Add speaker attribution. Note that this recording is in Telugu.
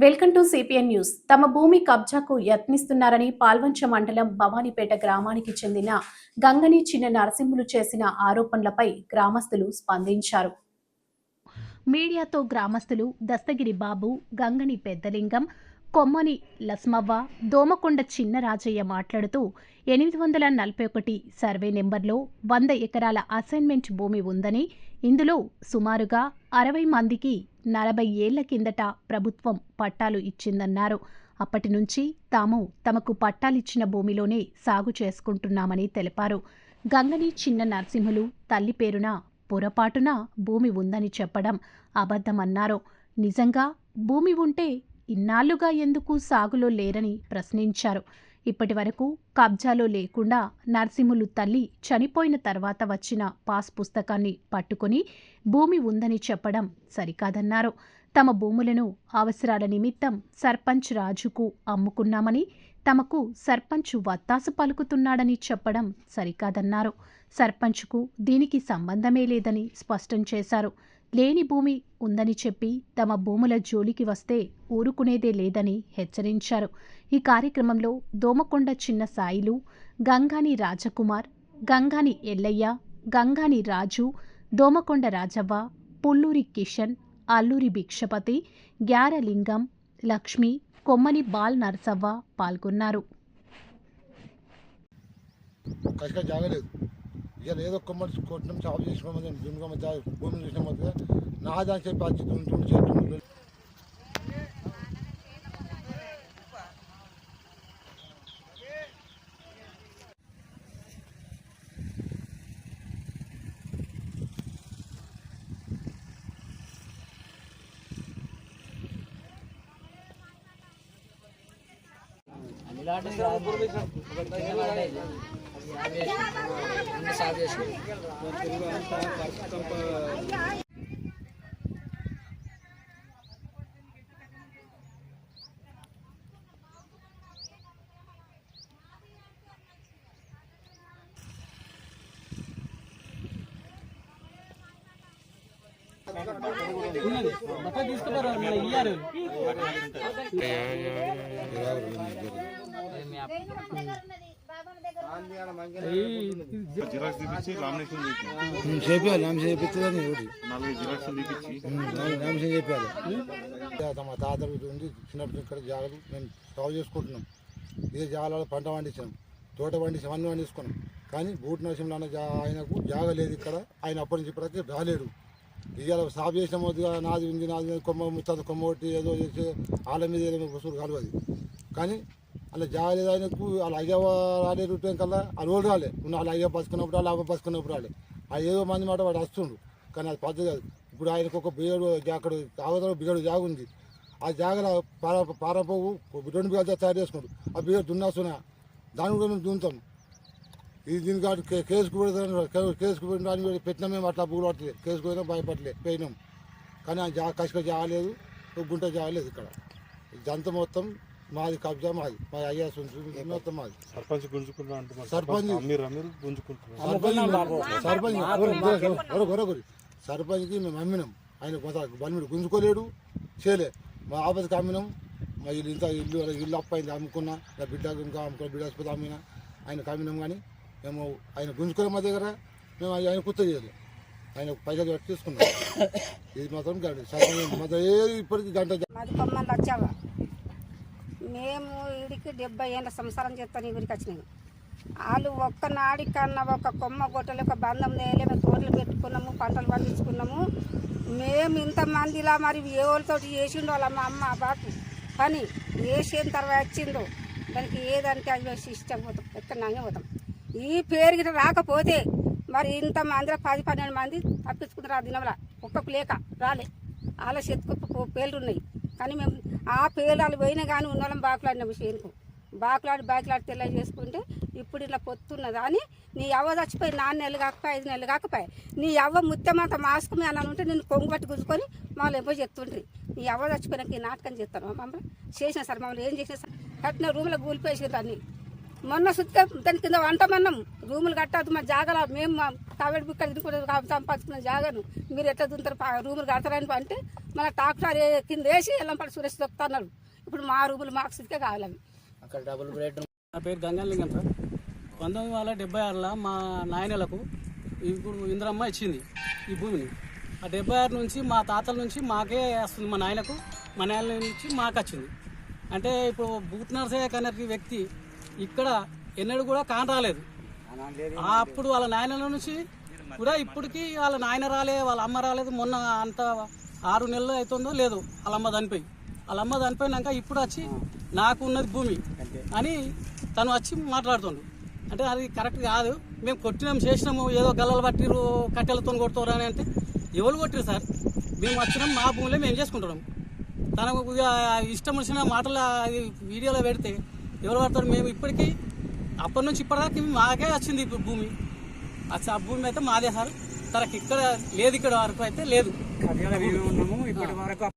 Speaker 1: వెల్కమ్ టు సిపిఎన్ న్యూస్ తమ భూమి కబ్జాకు యత్నిస్తున్నారని పాల్వంచ మండలం భవానీపేట గ్రామానికి చెందిన గంగని చిన్న నరసింహులు చేసిన ఆరోపణలపై గ్రామస్తులు స్పందించారు. మీడియాతో గ్రామస్తులు దస్తగిరి బాబు గంగని పెద్దలింగం కొమ్మని లస్మవ్వ దోమకొండ చిన్న రాజయ్య మాట్లాడుతూ ఎనిమిది వందల నలభై ఒకటి సర్వే నెంబర్లో వంద ఎకరాల అసైన్మెంట్ భూమి ఉందని ఇందులో సుమారుగా అరవై మందికి నలభై ఏళ్ళ కిందట ప్రభుత్వం పట్టాలు ఇచ్చిందన్నారు. అప్పటి నుంచి తాము తమకు పట్టాలిచ్చిన భూమిలోనే సాగు చేసుకుంటున్నామని తెలిపారు. గంగని చిన్న నరసింహులు తల్లి పేరున పొరపాటున భూమి ఉందని చెప్పడం అబద్ధమన్నారు. నిజంగా భూమి ఉంటే ఇన్నాళ్ళుగా ఎందుకు సాగులో లేరని ప్రశ్నించారు. ఇప్పటి వరకు కబ్జాలో లేకుండా నర్సింహులు తల్లి చనిపోయిన తర్వాత వచ్చిన పాస్ పుస్తకాన్ని పట్టుకొని భూమి ఉందని చెప్పడం సరికాదన్నారు. తమ భూములను అవసరాల నిమిత్తం సర్పంచ్ రాజుకు అమ్ముకున్నామని తమకు సర్పంచ్ వత్తాసు పలుకుతున్నాడని చెప్పడం సరికాదన్నారు. సర్పంచ్కు దీనికి సంబంధమే లేదని స్పష్టం చేశారు. లేని భూమి ఉందని చెప్పి తమ భూముల జోలికి వస్తే ఊరుకునేదే లేదని హెచ్చరించారు. ఈ కార్యక్రమంలో దోమకొండ చిన్న సాయిలు గంగాని రాజకుమార్ గంగాని ఎల్లయ్య గంగాని రాజు దోమకొండ రాజవ్వ పుల్లూరి కిషన్ అల్లూరి భిక్షపతి గ్యారలింగం లక్ష్మి కొమ్మని బాల్ నరసవ్వ పాల్గొన్నారు.
Speaker 2: కసిగా జాగలేదు ఇవాళ ఏదో కొమ్మడి కొట్టడం చాపు చేసిన దున్నుకోమ భూమిని చూసిన మొదలుగా నా దాని చెప్పి అది దున్నుతుండు చేస్తుండు
Speaker 3: బట్ట తీసుకుంటారు మన ఇయ్యారు
Speaker 4: జిరాక్స్ తీపిచ్చి లామినేషన్ చేసి
Speaker 2: చేయాలి చేపిస్తుందని ఒకటి చెప్పాలి మా తాత ఉంది చిన్నప్పుడు ఇక్కడ జాగలు మేము సాగు చేసుకుంటున్నాం ఇదే జాగాలలో పంట పండించాం తోట పండించాం అన్ని పండించుకున్నాం కానీ బూట్ నరసింహ అన్న ఆయనకు జాగ లేదు ఇక్కడ ఆయన అప్పటి నుంచి ఇప్పటికే రాలేడు ఇవాళ సాగు చేసిన నాది ఉంది నాది కొమ్మ ముత్తాది కొమ్మ కొట్టి ఏదో చేసి వాళ్ళ మీద ఏదో వసూలు కలవదు కానీ అలా జాగ ఆయనకు వాళ్ళ అయ్య రాలేరు టైం కల్లా వాళ్ళు ఓడి రాలే. ఉన్న వాళ్ళ అయ్య బతుకున్నప్పుడు వాళ్ళు అవ్వ బతుకున్నప్పుడు రాలే. ఆ ఏదో మంది మాట వాడు వస్తుండు కానీ అది పద్ధతి కాదు. ఇప్పుడు ఆయనకు ఒక బియ్యడు అక్కడ కావతల బియ్యడు జాగ ఉంది. ఆ జాగలో పార పారపోవు రెండు బియ్యాలు తయారు చేసుకుంటు ఆ బియ్యడు దున్నాసున దాన్ని కూడా మేము దున్నుతాం. ఇది దీని కాదు కేసుకు పెడతాను కేసుకు పెట్టిన పెట్టినా మేము అట్లా బుగులు పట్టలేదు కేసుకు పోయినా భయపడలే పోయినాం. కానీ ఆ జా కసిక జాగలేదు గుంట జాగలేదు ఇక్కడ. జంత మొత్తం మాది కబ్జా మాది. మా అయ్యా సొంత మొత్తం మాది.
Speaker 4: సర్పంచ్ అంటున్నారు.
Speaker 2: సర్పంచ్.
Speaker 4: మీరు మీరు గుంజుకుంటున్నారు.
Speaker 2: సర్పంచ్ గొరి సర్పంచ్కి మేము అమ్మినాం. ఆయన కొంత బలిమిడి గుంజుకోలేడు చేయలే. మా ఆపదకి అమ్మినాం. మా ఇల్లు ఇంత ఇల్లు ఇల్లు అప్పైంది అమ్ముకున్నా. నా బిడ్డ ఇంకా అమ్ముకున్నా బిడ్డ ఆసుపత్రి అమ్మినా. ఆయనకు అమ్మినాం కానీ మేము ఆయన గుంజుకోలే మా దగ్గర. మేము ఆయన ఆయన కుత్త చేయలేదు ఆయన పైసలు పెట్టి తీసుకున్నాం. ఇది మాత్రం గంట సర్పంచ్ మాత్రం ఏది ఇప్పటికి గంట
Speaker 5: మాది కొమ్మలు వచ్చావా మేము వీడికి డెబ్బై ఏళ్ళ సంసారం చేస్తాను ఈ ఊరికి వచ్చినాయి వాళ్ళు ఒక్కనాడి కన్నా ఒక కొమ్మ గొట్టలు ఒక బంధం నేలే మేము తోటలు పెట్టుకున్నాము పంటలు పండించుకున్నాము. మేము ఇంతమందిలా మరి ఏ వాళ్ళతోటి చేసిండో వాళ్ళ మా అమ్మ బాపు పని వేసిన తర్వాత వచ్చిందో దానికి ఏదంటే అవి ఇష్టం పోతాం ఎక్కడ పోతాం. ఈ పేరు గిట్ట రాకపోతే మరి ఇంతమంది పది పన్నెండు మంది తప్పించుకుంటారు ఆ దినంలో ఒక్క లేక రాలే. వాళ్ళ చేతికి పేర్లు ఉన్నాయి. కానీ మేము ఆ పేలాలు పోయినా కానీ ఉన్నోళ్ళం బాకులాడినాము చేనుకు. బాకులాడి బాకులాడి తెల్ల చేసుకుంటే ఇప్పుడు ఇట్లా పొత్తున్నదా. అని నీ అవ్వ చచ్చిపోయి నాన్న నెలలు కాకపోయి ఐదు నెలలు కాకపోయి నీ అవ్వ ముత్తమంత మీద అని ఉంటే నేను కొంగు పట్టి గుంజుకొని మమ్మల్ని ఎంపో చెప్తుండ్రి. నీ అవ్వ చచ్చిపోయినాక ఈ నాటకం చేస్తాను. మమ్మల్ని చేసిన సార్ మమ్మల్ని ఏం చేసిన సార్. కట్టిన రూమ్లో కూలిపోయేసారు అన్నీ. మొన్న సుత్తే దాని కింద వంటమన్నాం రూములు కట్టద్దు మా జాగాలో మేము మా కావేడి బుక్క తినుకుంటే సంపాదించుకున్న జాగను. మీరు ఎట్లా దుంతారు రూములు కడతారని అంటే మన ట్రాక్టర్ ఏ- కింద వేసి ఎల్లంపల్లి సురేష్ దొక్కుతున్నారు ఇప్పుడు మా రూములు మాకు సుత్తే కావాలి బ్రెడ్
Speaker 3: నా పేరు గంగాలింగం సార్. పంతొమ్మిది వందల డెబ్బై ఆరులో మా నాయనలకు ఇప్పుడు ఇంద్రమ్మ ఇచ్చింది ఈ భూమిని. ఆ డెబ్బై ఆరు నుంచి మా తాతల నుంచి మాకే వస్తుంది మా నాయనకు. మా నాయన నుంచి మాకు వచ్చింది. అంటే ఇప్పుడు భూత్ నర్సయ్య అనే వ్యక్తి ఇక్కడ ఎన్నడూ కూడా కాన రాలేదు. అప్పుడు వాళ్ళ నాయనల నుంచి కూడా ఇప్పటికీ వాళ్ళ నాయన రాలే వాళ్ళ అమ్మ రాలేదు. మొన్న అంత ఆరు నెలలు అవుతుందో లేదు వాళ్ళ అమ్మ చనిపోయి. వాళ్ళ అమ్మ చనిపోయినాక ఇప్పుడు వచ్చి నాకు ఉన్నది భూమి అని తను వచ్చి మాట్లాడుతుండు. అంటే అది కరెక్ట్ కాదు. మేము కొట్టినాం చేసినాము ఏదో గల్లలు పట్టిరు కట్టెలతో కొడుతారు అని అంటే ఎవరు కొట్టిరు సార్? మేము వచ్చినాం మా భూమిలో మేము చేసుకుంటున్నాం. తనకు ఇష్టం వచ్చిన మాటలు అది వీడియోలో పెడితే ఎవరు పడతారు? మేము ఇప్పటికీ అప్పటి నుంచి ఇప్పటిదాకా మాకే వచ్చింది ఇప్పుడు భూమి. ఆ భూమి అయితే మాదే సార్. తనకి ఇక్కడ లేదు ఇక్కడ వరకు అయితే లేదు.
Speaker 6: ఇప్పటి వరకు